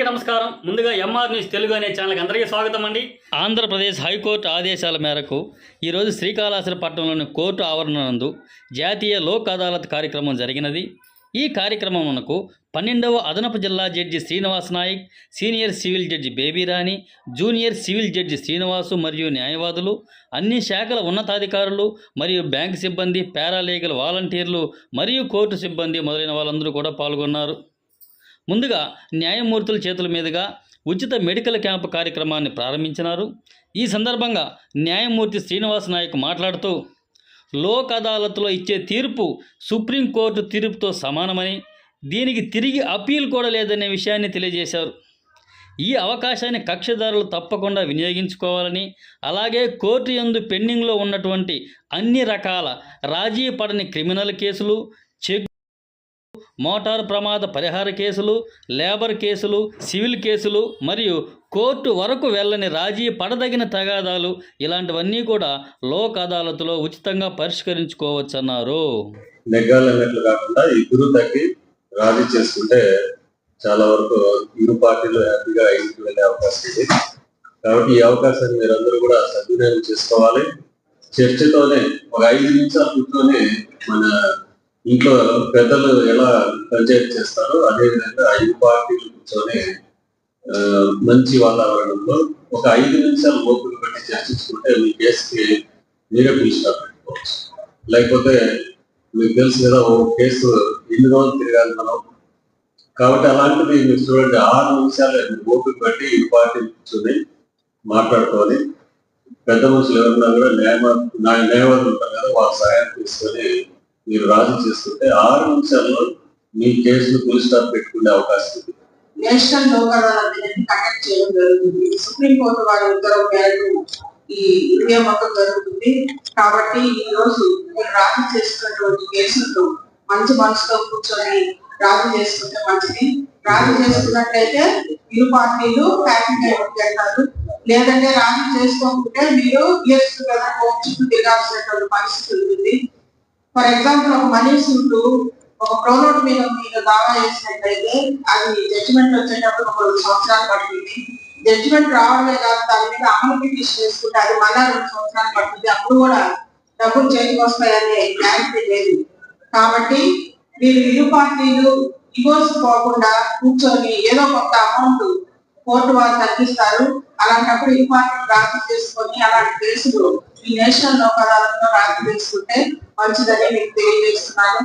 అందరికీ నమస్కారం. ముందుగా ఎంఆర్ న్యూస్ తెలుగు అనే ఛానల్కి అందరికీ స్వాగతం అండి. ఆంధ్రప్రదేశ్ హైకోర్టు ఆదేశాల మేరకు ఈరోజు శ్రీకాళహస్తి పట్టణంలోని కోర్టు ఆవరణ నందు జాతీయ లోక్ అదాలత్ కార్యక్రమం జరిగినది. ఈ కార్యక్రమమునకు పన్నెండవ అదనపు జిల్లా judge Srinivas Nayak senior civil judge Babyrani junior civil judge Srinivasu మరియు న్యాయవాదులు అన్ని శాఖల ఉన్నతాధికారులు మరియు బ్యాంక్ సిబ్బంది పారాలీగల్ వాలంటీర్లు మరియు కోర్టు సిబ్బంది మొదలైన వాళ్ళందరూ కూడా పాల్గొన్నారు. ముందుగా న్యాయమూర్తుల చేతుల మీదుగా ఉచిత మెడికల్ క్యాంపు కార్యక్రమాన్ని ప్రారంభించినారు. ఈ సందర్భంగా న్యాయమూర్తి శ్రీనివాస్ నాయక్ మాట్లాడుతూ లోక్ అదాలత్లో ఇచ్చే తీర్పు సుప్రీంకోర్టు తీర్పుతో సమానమని దీనికి తిరిగి అప్పీల్ కూడా లేదనే విషయాన్ని తెలియజేశారు. ఈ అవకాశాన్ని కక్షదారులు తప్పకుండా వినియోగించుకోవాలని అలాగే కోర్టు యందు పెండింగ్లో ఉన్నటువంటి అన్ని రకాల రాజీ పడని క్రిమినల్ కేసులు చెక్ మోటారు ప్రమాద పరిహార కేసులు లేబర్ కేసులు సివిల్ కేసులు మరియు కోర్టు వరకు వెళ్ళని రాజీ పడదగిన తగాదాలు ఇలాంటివన్నీ కూడా లోక్ అదాలత్లో ఉచితంగా పరిష్కరించుకోవచ్చన్నారు. నెగ్గాలి కాకుండా ఇద్దరు తగ్గి రాజీ చేసుకుంటే చాలా వరకు ఇరు పార్టీలు హ్యాపీగా ఇంటికి వెళ్ళే అవకాశం ఉంది. కాబట్టి ఈ అవకాశాన్ని మీరందరూ కూడా సద్వినియోగం చేసుకోవాలి. చర్చతోనే ఒక ఐదు నిమిషాల కూర్చొని మన ఇంట్లో పెద్దలు ఎలా పంచాయతీ చేస్తారో అదేవిధంగా ఐదు పార్టీలు కూర్చొని మంచి వాతావరణంలో ఒక ఐదు నిమిషాలు ఓపిక పెట్టి చర్చించుకుంటే మీ కేసుకి మీరే పిలుస్తారు. పెట్టుకోవచ్చు లేకపోతే మీకు తెలుసు కదా ఓ కేసు ఎన్ని రోజులు తిరగాలి మనం. కాబట్టి అలాంటిది మీరు చూడండి ఆరు నిమిషాలు ఓపిక పెట్టి ఈ పార్టీ కూర్చొని మాట్లాడుకొని పెద్ద మనుషులు ఎవరున్నా కూడా న్యాయ న్యాయవాదులు ఉంటారు కదా వాళ్ళ సహాయం తీసుకొని మీరు రాజీ చేసుకుంటే ఆరు నిమిషాల్లో మీ కేసును పోలీస్ స్టాప్ పెట్టుకునే అవకాశం ఉంది. నేషనల్ లోక్ అదాలత్ అనేది కండక్ట్ చేయడం జరుగుతుంది. సుప్రీం కోర్టు వారి ఉత్తర్వు మేరకు ఈ నియామకం జరుగుతుంది. కాబట్టి ఈ రోజు మీరు రాజీ చేసుకున్నటువంటి కేసులతో మంచి మనసుతో కూర్చొని రాజీ చేసుకుంటే మంచిది. రాజీ చేసుకున్నట్లయితే ఇరు పార్టీలు ప్యాకింగ్ ఉంటారు లేదంటే రాజీ చేసుకోకుంటే మీరు ఇయర్స్ కదా కోర్టు చుట్టూ తిరగాల్సినటువంటి పరిస్థితి ఉంటుంది. ఫర్ ఎగ్జాంపుల్ ఒక మనీ సూట్ ఒక ప్రోనోట్ మీద మీరు దావా చేసినట్లయితే అది జడ్జిమెంట్ వచ్చేటప్పుడు ఒక రెండు సంవత్సరాలు పడుతుంది. జడ్జిమెంట్ రావడమే కాదు దాని మీద అమలు పిటిషన్ వేసుకుంటే అది మళ్ళా రెండు సంవత్సరాలు పడుతుంది. అప్పుడు కూడా డబ్బులు చేతికి వస్తాయనే గ్యారంటీ లేదు. కాబట్టి మీరు ఇరు పార్టీలు డివోర్స్ పోకుండా కూర్చొని ఏదో కొంత అమౌంట్ కోర్టు వారు తగ్గిస్తారు. అలాంటప్పుడు ఇరు పార్టీలు రాజీ చేసుకొని అలాంటి కేసులు ఈ నేషనల్ లోక్ అదాలత్లో రాజీ చేసుకుంటే మంచిదని మీకు తెలియజేస్తున్నాను.